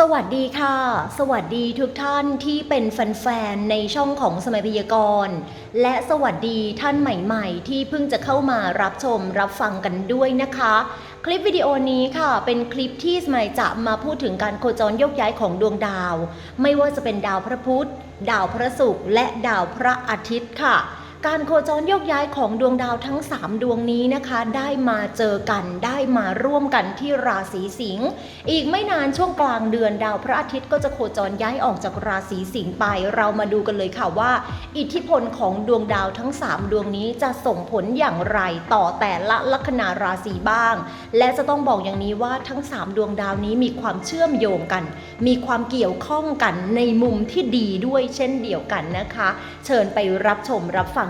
สวัสดีค่ะ สวัสดีทุกท่านที่เป็นแฟนๆในช่องของสมัยพยากรณ์ และสวัสดีท่านใหม่ๆ ที่เพิ่งจะเข้ามารับชมรับฟังกันด้วยนะคะ คลิปวิดีโอนี้ค่ะ เป็นคลิปที่สมัยจะมาพูดถึงการโคจรโยกย้ายของดวงดาว ไม่ว่าจะเป็นดาวพระพุธ ดาวพระศุกร์และดาวพระอาทิตย์ค่ะ การโคจรโยกย้ายของดวงดาวทั้ง 3 ดวงนี้นะคะ ได้มาเจอกันได้มาร่วมกันที่ราศีสิงห์อีกไม่นานช่วงกลางเดือนดาวพระอาทิตย์ก็จะโคจรย้ายออกจากราศีสิงห์ไป เรามาดูกันเลยค่ะว่า อิทธิพลของดวงดาวทั้ง 3 ดวงนี้จะส่งผลอย่างไรต่อแต่ละลัคนาราศีบ้าง และจะต้องบอกอย่างนี้ว่าทั้ง 3 ดวงดาวนี้มีความเชื่อมโยงกัน มีความเกี่ยวข้องกันในมุมที่ดีด้วยเช่นเดียวกันนะคะ เชิญไปรับชมรับฟัง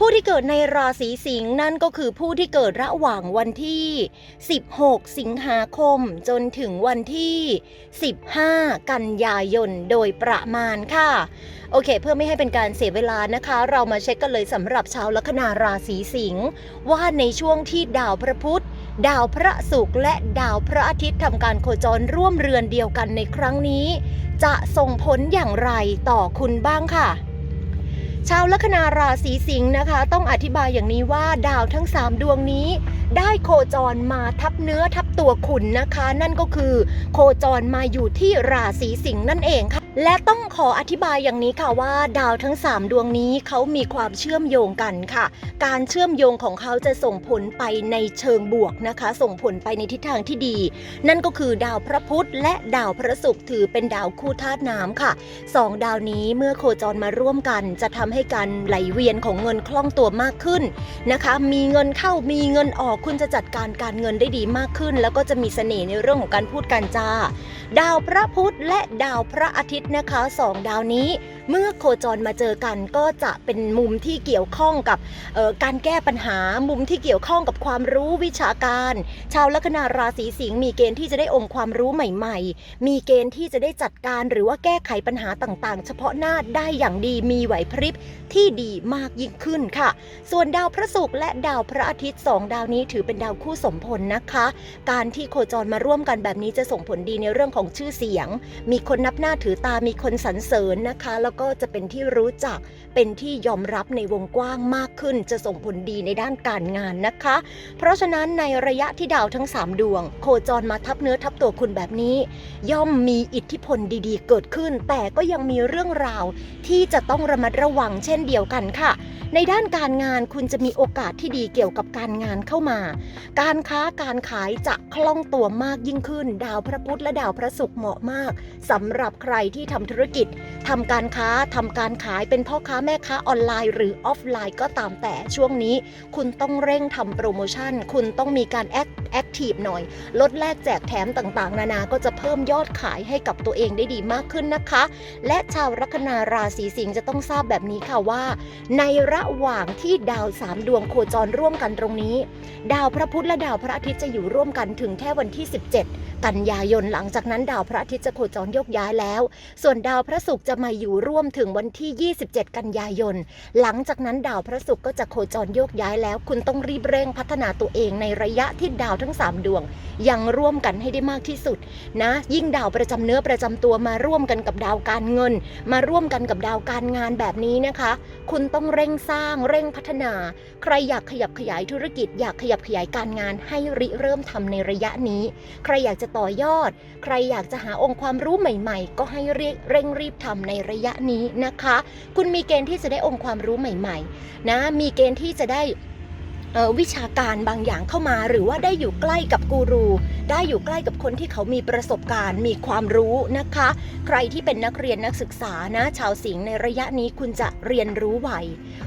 ผู้ที่เกิดในราศีสิงห์นั่นก็คือผู้ที่เกิดระหว่างวันที่ 16 สิงหาคม จนถึงวันที่ 15 กันยายนโดยประมาณค่ะ โอเค เพื่อไม่ให้เป็นการเสียเวลานะคะ เรามาเช็คกันเลยสำหรับชาวลัคนาราศีสิงห์ว่าในช่วงที่ดาวพระพุธดาวพระศุกร์และดาวพระอาทิตย์ทำการโคจรร่วมเรือนเดียวกันในครั้งนี้ จะส่งผลอย่างไรต่อคุณบ้างค่ะ ชาวลัคนาราศีสิงห์นะคะ ต้องอธิบายอย่างนี้ว่าดาวทั้ง 3 ดวงนี้ ได้โคจรมาทับเนื้อทับตัวคุณนะคะ นั่นก็คือ โคจรมาอยู่ที่ราศีสิงห์นั่นเองค่ะ และต้องขออธิบายอย่างนี้ค่ะว่าดาวทั้ง 3 ดวงนี้เขามีความเชื่อมโยงกันค่ะ การเชื่อมโยงของเขาจะส่งผลไปในเชิงบวกนะคะ ส่งผลไปในทิศทางที่ดี นั่นก็คือดาวพระพุธและดาวพระศุกร์ถือเป็นดาวคู่ธาตุน้ำค่ะสองดาวนี้เมื่อโคจรมาร่วมกัน จะทำให้การไหลเวียนของเงินคล่องตัวมากขึ้นนะคะ มีเงินเข้ามีเงินออกคุณจะจัดการการเงินได้ดีมากขึ้น แล้วก็จะมีเสน่ห์ในเรื่องของการพูดการจาดาวพระพุธและดาวพระอาทิตย์นะคะสองดาวนี้ เมื่อโคจรมาเจอกันก็จะเป็นมุมที่เกี่ยวข้องกับออการแก้ปัญหามุมที่เกี่ยวข้องกับความรู้วิชาการ ชาวลัคนาราศีสิงห์มีเกณฑ์ที่จะได้องค์ความรู้ใหม่ ๆ มีเกณฑ์ที่จะได้จัดการหรือว่าแก้ไขปัญหาต่างๆ เฉพาะหน้าได้อย่างดีมีไหวพริบที่ดีมากยิ่งขึ้นค่ะ ส่วนดาวพระศุกร์และดาวพระอาทิตย์สองดาวนี้ถือเป็นดาวคู่สมพลนะคะ การที่โคจรมาร่วมกันแบบนี้จะส่งผลดีในเรื่องของชื่อเสียง มีคนนับหน้าถือตามีคนสรรเสริญนะคะ แล้วก็จะเป็นที่รู้จักเป็นที่ยอมรับในวงกว้างมากขึ้น จะส่งผลดีในด้านการงานนะคะ เพราะฉะนั้นในระยะที่ดาวทั้ง 3 ดวง โคจรมาทับเนื้อทับตัวคุณแบบนี้ ย่อมมีอิทธิพลดีๆ เกิดขึ้น แต่ก็ยังมีเรื่องราว ที่จะต้องระมัดระวังเช่นเดียวกันค่ะ ในด้านการงานคุณจะมีโอกาสที่ดีเกี่ยวกับการงานเข้ามา การค้าการขายจะคล่องตัวมากยิ่งขึ้น ดาวพระพุธและดาวพระศุกร์เหมาะมากสำหรับใครที่ที่ทำธุรกิจทำการค้าทำการขายเป็นพ่อค้าแม่ค้าออนไลน์ หรือออฟไลน์ก็ตามแต่ช่วงนี้ คุณต้องเร่งทำโปรโมชั่น คุณต้องมีการแอคแอคทีฟหน่อย ลดแลกแจกแถมต่างๆ นานาก็จะเพิ่มยอดขายให้กับตัวเองได้ดีมากขึ้นนะคะ และชาวลัคนาราศีสิงห์จะต้องทราบแบบนี้ค่ะว่า ในระหว่างที่ดาวสามดวงโคจรร่วมกันตรงนี้ ดาวพระพุธและดาวพระอาทิตย์จะอยู่ร่วมกันถึงแค่วันที่ 17 กันยายนหลังจากนั้นดาวพระอาทิตย์จะโคจรโยกย้ายแล้ว ส่วนดาวพระศุกร์จะมาอยู่ร่วมถึงวันที่ 27 กันยายน หลังจากนั้นดาวพระศุกร์ก็จะโคจรโยกย้ายแล้ว คุณต้องรีบเร่งพัฒนาตัวเองในระยะที่ดาวทั้ง 3 ดวง ยังร่วมกันให้ได้มากที่สุดนะ ยิ่งดาวประจำเนื้อประจำตัวมาร่วมกันกับดาวการเงิน มาร่วมกันกับดาวการงานแบบนี้นะคะ คุณต้องเร่งสร้างเร่งพัฒนา ใครอยากขยับขยายธุรกิจ อยากขยับขยายการงานให้ริเริ่มทำในระยะนี้ ใครอยากจะต่อยอด ใครอยากจะหาองค์ความรู้ใหม่ๆ ก็ให้เร่งรีบทำในระยะนี้นะคะ คุณมีเกณฑ์ที่จะได้องค์ความรู้ใหม่ๆ นะ มีเกณฑ์ที่จะได้วิชาการบางอย่างเข้ามา หรือว่าได้อยู่ใกล้กับกูรู ได้อยู่ใกล้กับคนที่เขามีประสบการณ์ มีความรู้นะคะ ใครที่เป็นนักเรียนนักศึกษานะ ชาวสิงห์ในระยะนี้คุณจะเรียนรู้ไว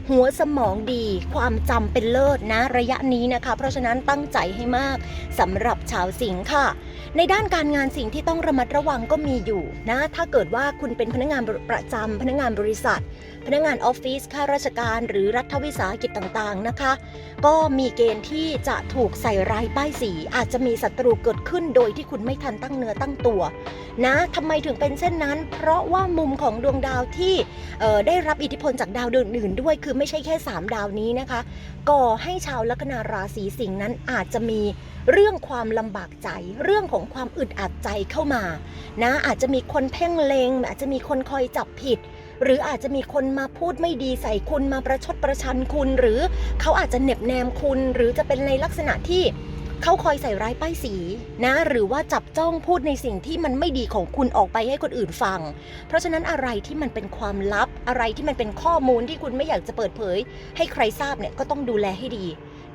หัวสมองดี ความจำเป็นเลิศนะ ระยะนี้นะคะ เพราะฉะนั้นตั้งใจให้มากสำหรับชาวสิงห์ค่ะ ในด้านการงานสิ่งที่ต้องระมัดระวังก็มีอยู่นะ ถ้าเกิดว่าคุณเป็นพนักงานประจำพนักงานบริษัท พนักงานออฟฟิศข้าราชการ หรือรัฐวิสาหกิจต่างๆนะคะ ก็มีเกณฑ์ที่จะถูกใส่ร้ายป้ายสี อาจจะมีศัตรูเกิดขึ้นโดยที่คุณไม่ทันตั้งเนื้อตั้งตัว นะทำไมถึงเป็นเช่นนั้น เพราะว่ามุมของดวงดาวที่ได้รับอิทธิพลจากดาวดวงอื่นด้วย คือไม่ใช่แค่ 3 ดาวนี้นะคะ ก่อให้ชาวลัคนาราศีสิงห์นั้นอาจจะมีเรื่องความลำบากใจ เรื่องของความอึดอัดใจเข้ามานะอาจจะมีคนเพ่งเลงอาจจะมีคนคอยจับผิด หรืออาจจะมีคนมาพูดไม่ดีใส่คุณมาประชดประชันคุณ หรือเขาอาจจะเน็บแนมคุณ หรือจะเป็นในลักษณะที่เขาคอยใส่ร้ายป้ายสีนะ หรือว่าจับจ้องพูดในสิ่งที่มันไม่ดีของคุณออกไปให้คนอื่นฟัง เพราะฉะนั้นอะไรที่มันเป็นความลับอะไรที่มันเป็นข้อมูลที่คุณไม่อยากจะเปิดเผย ให้ใครทราบเนี่ยก็ต้องดูแลให้ดี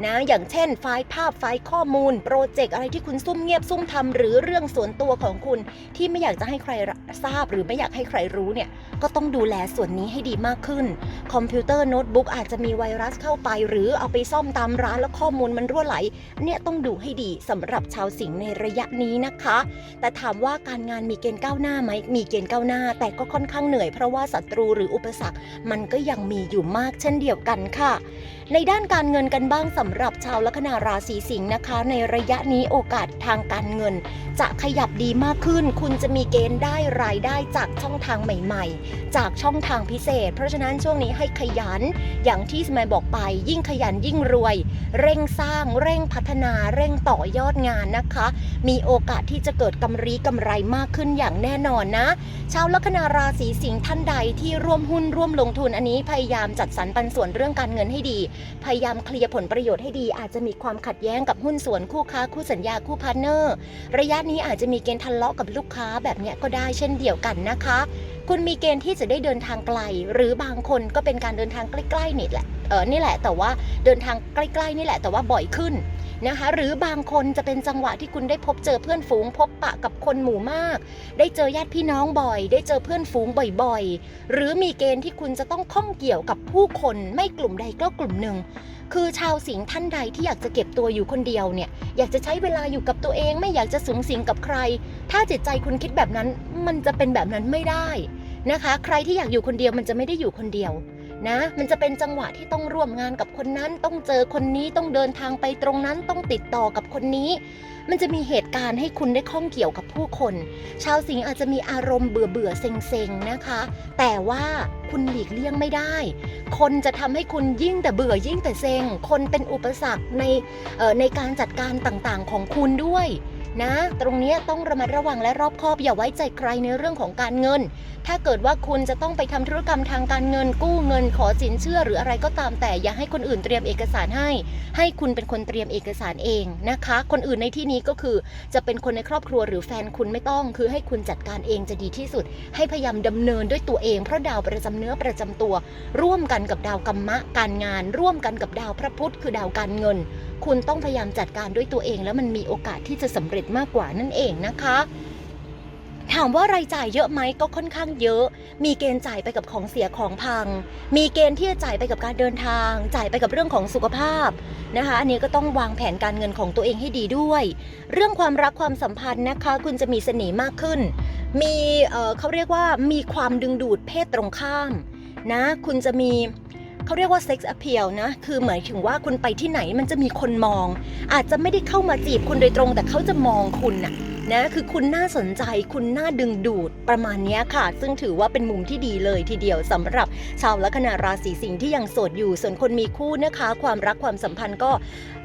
นะอย่างเช่น ไฟล์ภาพไฟล์ข้อมูล โปรเจกต์อะไรที่คุณซุ่มเงียบซุ่มทำหรือเรื่องส่วนตัวของคุณที่ไม่อยากจะให้ใครทราบ หรือไม่อยากให้ใครรู้เนี่ยก็ต้องดูแลส่วนนี้ให้ดีมากขึ้น คอมพิวเตอร์โน้ตบุ๊กอาจจะมีไวรัสเข้าไป หรือเอาไปซ่อมตามร้านแล้วข้อมูลมันรั่วไหล เนี่ยต้องดูให้ดีสำหรับชาวสิงห์ในระยะนี้นะคะ แต่ถามว่าการงานมีเกณฑ์ก้าวหน้าไหมมีเกณฑ์ก้าวหน้า แต่ก็ค่อนข้างเหนื่อยเพราะว่าศัตรูหรืออุปสรรคมันก็ยังมีอยู่มากเช่นเดียวกันค่ะ ในด้านการเงินกันบ้างสำหรับชาวลัคนาราศีสิงห์นะคะ ในระยะนี้โอกาสทางการเงิน จะขยับดีมากขึ้น คุณจะมีเกณฑ์ได้รายได้จากช่องทางใหม่ ๆ จากช่องทางพิเศษ เพราะฉะนั้นช่วงนี้ให้ขยัน อย่างที่สมัยบอกไป ยิ่งขยันยิ่งรวย เร่งสร้าง เร่งพัฒนา เร่งต่อยอดงานนะคะ มีโอกาสที่จะเกิดกำไรกำไรมากขึ้นอย่างแน่นอนนะ ชาวลัคนาราศีสิงห์ท่านใดที่ร่วมหุ้นร่วมลงทุนอันนี้พยายามจัดสรรปันส่วนเรื่องการเงินให้ดีพยายามเคลียร์ผลประโยชน์ให้ดี อาจจะมีความขัดแย้งกับหุ้นส่วนคู่ค้าคู่สัญญาคู่พาร์เนอร์ ระยะนี้อาจจะมีเกณฑ์ทะเลาะกับลูกค้าแบบเนี้ยก็ได้เช่นเดียวกันนะคะ คุณมีเกณฑ์ที่จะได้เดินทางไกล หรือบางคนก็เป็นการเดินทางใกล้ๆนี่แหละเออนี่แหละ แต่ว่าเดินทางใกล้ๆนี่แหละ แต่ว่าบ่อยขึ้นนะคะ หรือบางคนจะเป็นจังหวะที่คุณได้พบเจอเพื่อนฝูง พบปะกับคนหมู่มาก ได้เจอญาติพี่น้องบ่อย ได้เจอเพื่อนฝูงบ่อย ๆ หรือมีเกณฑ์ที่คุณจะต้องข้องเกี่ยวกับผู้คนไม่กลุ่มใดก็กลุ่มหนึ่ง คือชาวสิงห์ท่านใดที่อยากจะเก็บตัวอยู่คนเดียวเนี่ย อยากจะใช้เวลาอยู่กับตัวเองไม่อยากจะสูงสิงกับใคร ถ้าจิตใจคุณคิดแบบนั้นมันจะเป็นแบบนั้นไม่ได้นะคะ ใครที่อยากอยู่คนเดียวมันจะไม่ได้อยู่คนเดียวนะ มันจะเป็นจังหวะที่ต้องร่วมงานกับคนนั้น ต้องเจอคนนี้ต้องเดินทางไปตรงนั้นต้องติดต่อกับคนนี้ มันจะมีเหตุการณ์ให้คุณได้ข้องเกี่ยวกับผู้คน ชาวสิงห์อาจจะมีอารมณ์เบื่อเบื่อเซ็งเซ็งๆนะคะ แต่ว่าคุณหลีกเลี่ยงไม่ได้ คนจะทำให้คุณยิ่งแต่เบื่อยิ่งแต่เซ็ง คนเป็นอุปสรรคในในการจัดการต่างๆของคุณด้วยนะตรงนี้ต้องระมัดระวังและรอบคอบอย่าไว้ใจใครในเรื่องของการเงิน ถ้าเกิดว่าคุณจะต้องไปทำธุรกรรมทางการเงิน กู้เงินขอสินเชื่อหรืออะไรก็ตามแต่อย่าให้คนอื่นเตรียมเอกสารให้ ให้คุณเป็นคนเตรียมเอกสารเองนะคะ คนอื่นในที่นี้ก็คือจะเป็นคนในครอบครัวหรือแฟนคุณไม่ต้อง คือให้คุณจัดการเองจะดีที่สุด ให้พยายามดำเนินด้วยตัวเองเพราะดาวประจำเนื้อประจำตัว ร่วมกันกับดาวกรรมะการงาน ร่วมกันกับดาวพระพุธคือดาวการเงิน คุณต้องพยายามจัดการด้วยตัวเอง แล้วมันมีโอกาสที่จะสำเร็จมากกว่านั่นเองนะคะ ถามว่ารายจ่ายเยอะไหมก็ค่อนข้างเยอะ มีเกณฑ์จ่ายไปกับของเสียของพัง มีเกณฑ์ที่จะจ่ายไปกับการเดินทาง จ่ายไปกับเรื่องของสุขภาพนะคะ อันนี้ก็ต้องวางแผนการเงินของตัวเองให้ดีด้วย เรื่องความรักความสัมพันธ์นะคะ คุณจะมีเสน่ห์มากขึ้น มีเเขาเรียกว่ามีความดึงดูดเพศตรงข้ามนะคุณจะมีเขาเรียกว่า sex appeal นะ คือหมายถึงว่าคุณไปที่ไหนมันจะมีคนมอง อาจจะไม่ได้เข้ามาจีบคุณโดยตรง แต่เขาจะมองคุณน่ะ นะคือคุณน่าสนใจคุณน่าดึงดูดประมาณนี้ค่ะ ซึ่งถือว่าเป็นมุมที่ดีเลยทีเดียวสำหรับชาวลัคนาราศีสิงห์ที่ยังโสดอยู่ ส่วนคนมีคู่นะคะ ความรักความสัมพันธ์ก็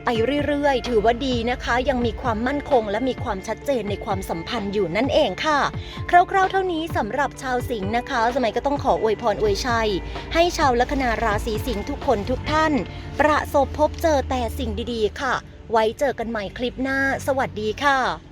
ไปเรื่อยๆ ถือว่าดีนะคะ ยังมีความมั่นคงและมีความชัดเจนในความสัมพันธ์อยู่นั่นเองค่ะ คร่าวๆ เท่านี้สำหรับชาวสิงห์นะคะ สมัยก็ต้องขออวยพรอวยชัย ให้ชาวลัคนาราศีสิงห์ทุกคนทุกท่าน ประสบพบเจอแต่สิ่งดีๆ ค่ะ ไว้เจอกันใหม่คลิปหน้า สวัสดีค่ะ